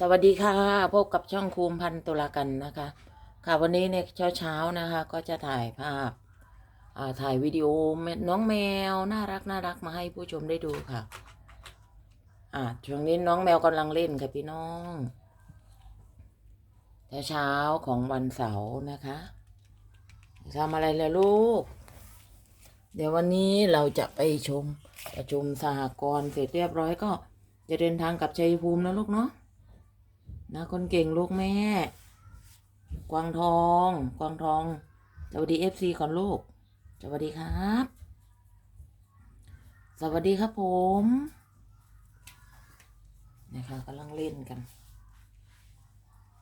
สวัสดีค่ะ พบกับช่องคูมพันตุลากันนะคะ ค่ะวันนี้ในเช้าเช้านะคะ ก็จะถ่ายภาพาถ่ายวิดีโอน้องแมวน่ารักน่ารักมาให้ผู้ชมได้ดูค่ะ อ่าช่วงนี้น้องแมวกำลังเล่นค่ะพี่น้องเช้าเช้าของวันเสาร์นะคะทำอะไรเลยลูก เดี๋ยววันนี้เราจะไปชมประชุมสหกรณ์เสร็จเรียบร้อยก็จะเดินทางกลับชัยภูมิแล้วลูกเนาะ นะคนเก่งลูกแม่ กวางทอง กวางทองสวัสดีเอฟซีก่อนลูกสวัสดีครับ สวัสดีครับผมนะคะกำลังเล่นกัน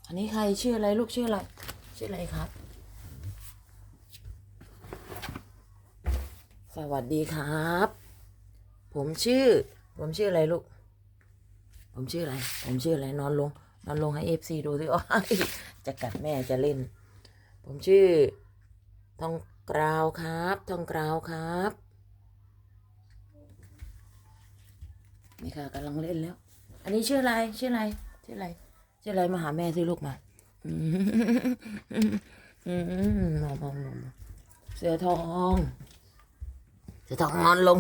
อันนี้ใครชื่ออะไรลูกชื่ออะไร ชื่ออะไรครับ สวัสดีครับ ผมชื่อ ผมชื่ออะไรลูก ผมชื่ออะไร ผมชื่ออะไรนอนลง นอนลงให้เอฟซีดูสิโอ้ยจะกัดแม่จะเล่น ผมชื่อทองกราวครับทองกราวครับ นี่ค่ะกำลังเล่นแล้ว อันนี้ชื่ออะไรชื่ออะไรชื่ออะไรชื่ออะไรมาหาแม่สิลูกมาอืมอมมามามามาเสือทอง เสือทองนอนลง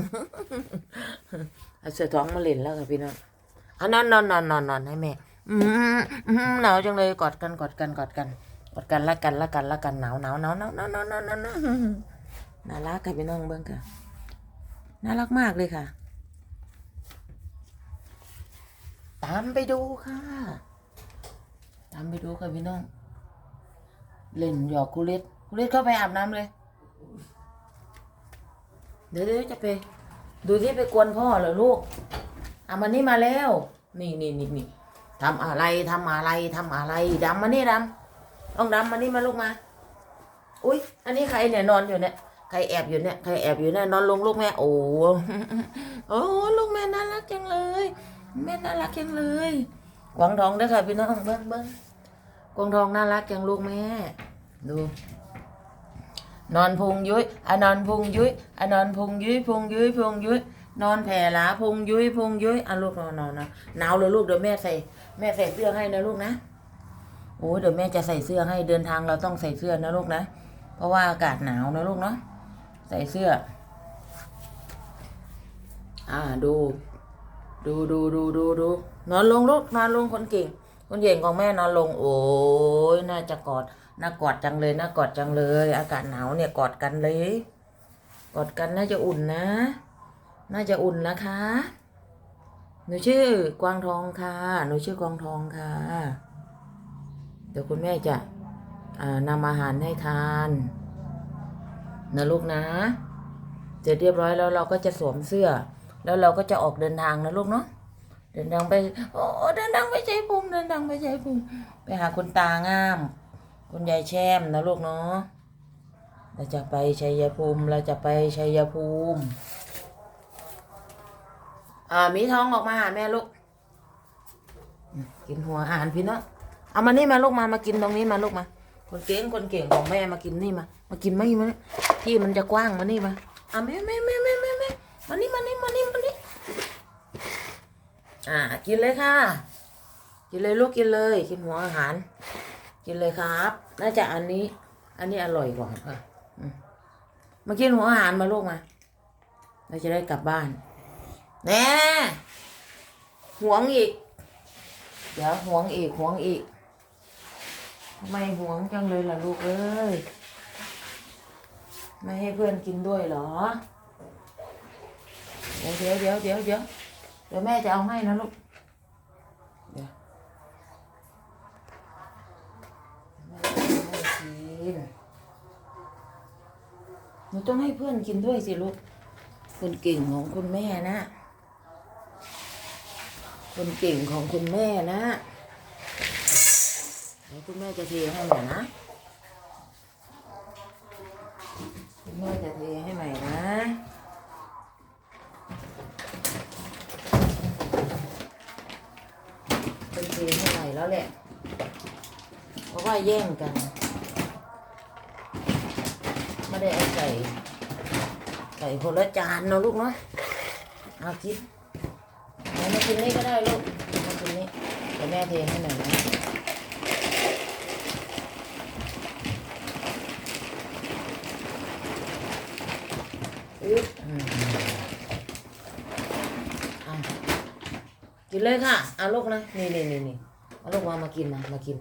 เสือทองมาเล่นแล้วค่ะพี่น้องอะนอนนอนนอนนอนนอนให้แม่ อืมหนาวจังเลยกอดกันกอดกันกอดกันกอดกันละกันละกันละกันหนาวหนาวหนาวหนาวหนาวหนาวหนาวหนาวหนาวน่ารักค่ะพี่น้องเบิ้งค่ะน่ารักมากเลยค่ะ ตามไปดูค่ะ ตามไปดูค่ะพี่น้อง เล่นหยอกคุเล็ดคุเล็ดเข้าไปอาบน้ำเลย เดี๋ยวเดี๋ยวจะไป ดูที่ไปกวนพ่อเหรอลูกอามานี่มาแล้ว นี่นี่นี่นี่ ทำอะไรทำอะไรทำอะไรดำมานี่ดำต้องดำมานี่มาลูกมา อุ้ยอันนี้ใครเนี่ยนอนอยู่เนี่ยใครแอบอยู่เนี่ยใครแอบอยู่เนี่ยนอนลงลูกแม่โอ้โอ้ลูกแม่น่ารักจังเลย แม่น่ารักจังเลยกวางทองด้อค่ะพี่น้องเบิ้งเบิ้งกวางทองน่ารักจังลูกแม่ ดู นอนพุงยุ้ยอนอนพุงยุ้ยอนอนพุงยุ้ยพุงยุ้ยพุงยุ้ย นอนแผ่หลาพุงยุ้ยพุงยุ้ยอะลูกนอนนอนนะหนาวเลยลูกเดี๋ยวแม่ใส่ แม่ใส่เสื้อให้นะลูกนะโอ้ยเดี๋ยวแม่จะใส่เสื้อให้เดินทางเราต้องใส่เสื้อนะลูกนะ เพราะว่าอากาศหนาวนะลูกเนาะใส่เสื้อ อ่าดู ดูดูดูดูดูนอนลงลูกนอนลงคนเก่ง คนเก่งของแม่นอนลง โอ้ยน่าจะกอดน่ากอดจังเลยน่ากอดจังเลย อากาศหนาวเนี่ยกอดกันเลย กอดกันน่าจะอุ่นนะ น่าจะอุ่นนะคะ หนูชื่อกวางทองค่ะ หนูชื่อกวางทองค่ะ เดี๋ยวคุณแม่จะนำอาหารให้ทานนะลูกนะ เสร็จเรียบร้อยแล้วเราก็จะสวมเสื้อ แล้วเราก็จะออกเดินทางนะลูกเนาะ เดินทางไป โอ้เดินทางไปชัยภูมิเดินทางไปชัยภูมิไปหาคุณตางาม คุณยายแช่มนะลูกเนาะ เราจะไปชัยภูมิ เราจะไปชัยภูมิ อ่ามีท้องออกมาหาแม่ลูก กินหัวอาหารพี่เนาะเอามานี่มาลูกมามากินตรงนี้มาลูกมา คนเก่งคนเก่งของแม่มากินนี่มา มากินไม่มาที่มันจะกว้างมานี่มาอะแม่แม่แม่แม่แม่แม่มานี่มานี่มานี่มานี่อ่า กินเลยค่ะ กินเลยลูกกินเลย กินหัวอาหาร กินเลยครับ น่าจะอันนี้ อันนี้อร่อยกว่าค่ะมากินหัวอาหารมาลูกมาเราจะได้กลับบ้าน แน่หวงอีก เดี๋ยวหวงอีกหวงอีกทำไมหวงจังเลยล่ะลูกเอ้ยไม่ให้เพื่อนกินด้วยเหรอ เดี๋ยวเดี๋ยวเดี๋ยวเดี๋ยวเดี๋ยวเดี๋ยวแม่จะเอาให้นะลูกเดี๋ยวแม่จะเอาให้กินหนูต้องให้เพื่อนกินด้วยสิลูกคนเก่งของคุณแม่นะ คนเก่งของคุณแม่นะเดี๋ยวคุณแม่จะเทให้ใหม่นะ คุณแม่จะเทให้ใหม่นะเป็นเทให้ใหม่แล้วแหละ เพราะว่าแย่งกัน ไม่ได้เอาใส่ใส่คนละจานเนาะลูกเนาะเอากิน กินนี่ก็ได้ลูกมากินนี่เดี๋ยวแม่แม่เทให้หน่อยนะอึ๊บอืมอะกินเลยค่ะเอาลูกนะนี่นี่นี่นี่เอาลูกมามากินมามากิน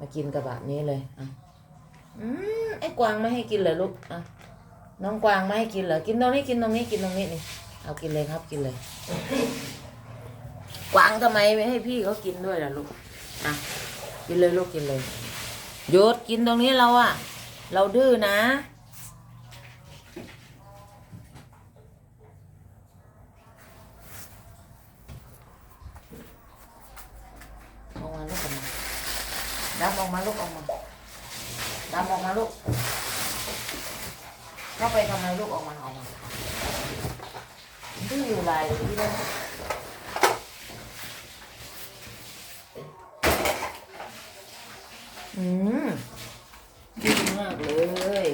มากินกระบะนี้เลยอะอืมไอ้กวางไม่ให้กินเหรอลูกอะน้องกวางไม่ให้กินเหรอกินตรงนี้กินตรงนี้กินตรงนี้นี่เอากินเลยครับกินเลย กวางทำไมไม่ให้พี่เขากินด้วยล่ะลูกอะกินเลยลูกกินเลยหยุดกินตรงนี้เราอะเราดื้อนะออกมาลูกออกมาดำออกมาลูกออกมาดำออกมาลูกเข้าไปทำไมลูกออกมาออกมาดื้ออยู่ไรที่นั่ อืมดีมากเลย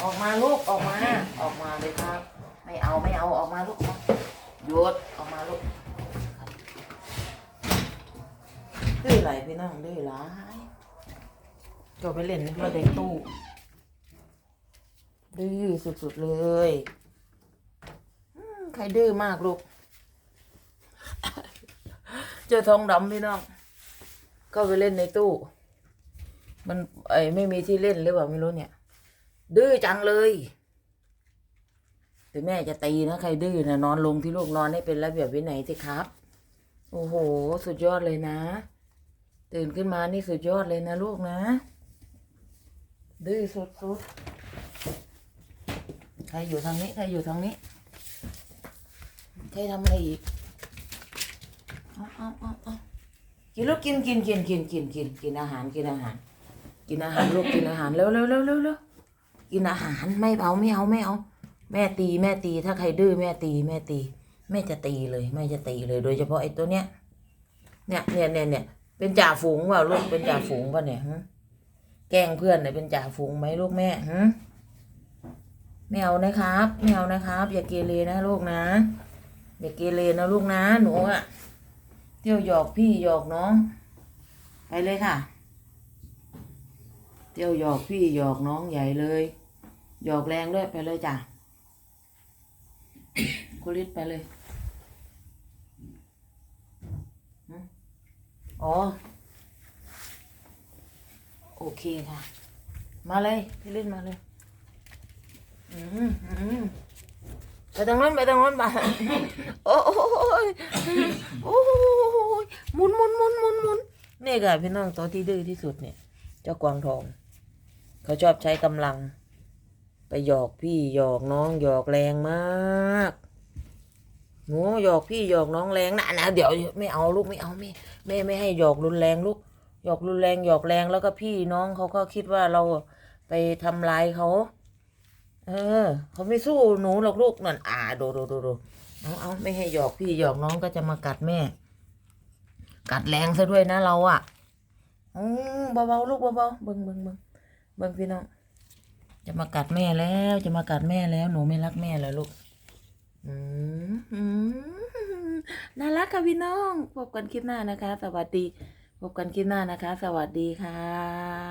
ออกมาลูกออกมา ออกมาเลยครับ ไม่เอาไม่เอาออกมาลูกหยุดออกมาลูกดื้อไหลพี่น้องดื้อหลายก็ไปเล่นเราเด็กตู้ดื้อสุดๆเลยใครดื้อมากลูก เจอทองดำพี่น้อง ก็ไปเล่นในตู้ มันไอไม่มีที่เล่นหรือเปล่าไม่รู้เนี่ย ดื้อจังเลยแต่แม่จะตีนะใครดื้อนะนอนลงที่ลูกนอนให้เป็นระเบียบวินัยสิครับ โอ้โห สุดยอดเลยนะ ตื่นขึ้นมานี่สุดยอดเลยนะลูกนะ ดื้อสุดๆใครอยู่ทางนี้ ใครอยู่ทางนี้ใครทำอะไรอีก เอาเอาเอาเอา กินลูกกินกินกินกินกินกินกินอาหารกินอาหาร กินอาหารลูกกินอาหารเร็วเร็วเร็วเร็วเร็วกินอาหารไม่เอาไม่เอาไม่เอา แม่ตีแม่ตีถ้าใครดื้อแม่ตีแม่ตี แม่จะตีเลยแม่จะตีเลย โดยเฉพาะไอ้ตัวเนี้ยเนี่ยเนี่ยเนี่ยเนี่ยเป็นจ่าฝูงเปล่าลูกเป็นจ่าฝูงป่ะเนี่ยฮะแกล้งเพื่อนเนี่ยเป็นจ่าฝูงไหมลูกแม่ฮะไม่เอานะครับไม่เอานะครับ อย่าเกเรนะลูกนะอย่าเกเรนะลูกนะหนูอะ ที่ยวหยอกพี่หยอกน้อง ไปเลยค่ะ เที่ยวหยอกพี่หยอกน้องใหญ่เลยหยอกแรงด้วยไปเลยจ้ะคุริสไปเลยอ๋อ โอเคค่ะ มาเลยพี่ลิศมาเลยอืมอืมไปทางนั้นไปทางนั้นไปโอ้ยโอ้ยห หมุนหมุนหมุนหมุนหมุนนี่ค่ะพี่น้องตัวที่ดื้อที่สุดเนี่ย เจ้ากวางทอง เขาชอบใช้กำลัง ไปหยอกพี่หยอกน้องหยอกแรงมากหนูหยอกพี่หยอกน้องแรงนะนะเดี๋ยวไม่เอาลูกไม่เอาไม่แม่ไม่ให้หยอกรุนแรงลูกหยอกรุนแรงหยอกแรงแล้วก็พี่น้องเขาก็คิดว่าเราไปทำร้ายเขา เออเขาไม่สู้หนูหรอกลูกนั่นอ่าดูดูดูดูเอาเอาไม่ให้หยอกพี่หยอกน้องก็จะมากัดแม่ กัดแรงซะด้วยนะเราอะ่ะอืมเบาๆลูกเบาๆเบิ่งเบิ่งเบิ่งเบิ่งพี่น้อง จะมากัดแม่แล้ว จะมากัดแม่แล้ว หนูไม่รักแม่แล้วลูก อืมอืมน่ารักค่ะพี่น้อง พบกันคลิปหน้านะคะ สวัสดี พบกันคลิปหน้านะคะ สวัสดีค่ะ